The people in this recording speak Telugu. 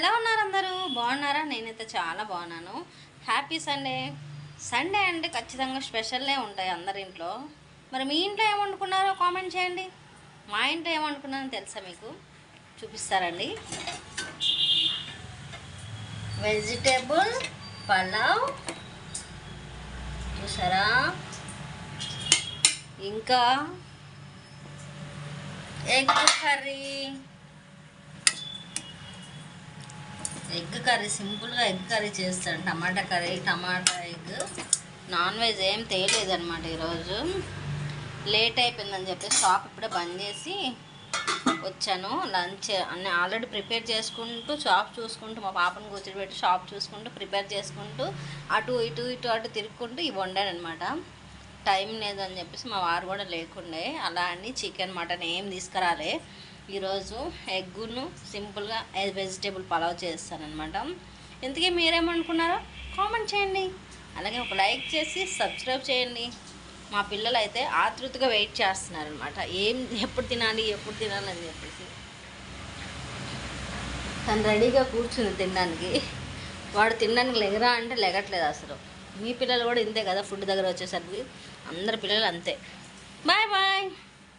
ఎలా ఉన్నారు అందరూ? బాగున్నారా? నేనైతే చాలా బాగున్నాను. హ్యాపీ సండే సండే అంటే ఖచ్చితంగా స్పెషల్లే ఉంటాయి అందరి ఇంట్లో. మరి మీ ఇంట్లో ఏమనుకున్నారో కామెంట్ చేయండి. మా ఇంట్లో ఏం తెలుసా మీకు? చూపిస్తారండి. వెజిటేబుల్ పలావ్ చూసారా? ఇంకా? Egg curry. ఎగ్ కర్రీ సింపుల్గా ఎగ్ కర్రీ చేస్తాను టమాటా కర్రీ టమాటా ఎగ్. నాన్ వెజ్ ఏం తేలేదు అనమాట ఈరోజు. లేట్ అయిపోయిందని చెప్పి షాప్ ఇప్పుడే బంద్ చేసి వచ్చాను. లంచ్ అన్నీ ఆల్రెడీ ప్రిపేర్ చేసుకుంటూ షాప్ చూసుకుంటూ మా పాపను కూర్చోబెట్టి షాప్ చూసుకుంటూ ప్రిపేర్ చేసుకుంటూ అటు ఇటు ఇటు అటు తిరుక్కుంటూ ఇవి వండాను అనమాట టైం లేదని చెప్పేసి మా వారు కూడా లేకుండే. అలా అని చికెన్ మటన్ ఏం తీసుకురాలే. ఈరోజు ఎగ్గును సింపుల్గా వెజిటేబుల్ పలావ్ చేస్తానమాట ఇంతకీ మీరేమనుకున్నారో కామెంట్ చేయండి. అలాగే ఒక లైక్ చేసి సబ్స్క్రైబ్ చేయండి. మా పిల్లలు అయితే ఆతృతగా వెయిట్ చేస్తున్నారనమాట ఏం ఎప్పుడు తినాలి ఎప్పుడు తినాలి అని చెప్పేసి. తను రెడీగా కూర్చుని తినడానికి. వాడు తినడానికి లెగరా అంటే లెగట్లేదు అసలు. మీ పిల్లలు కూడా ఇంతే కదా ఫుడ్ దగ్గర వచ్చేసరికి. అందరి పిల్లలు అంతే. Bye bye.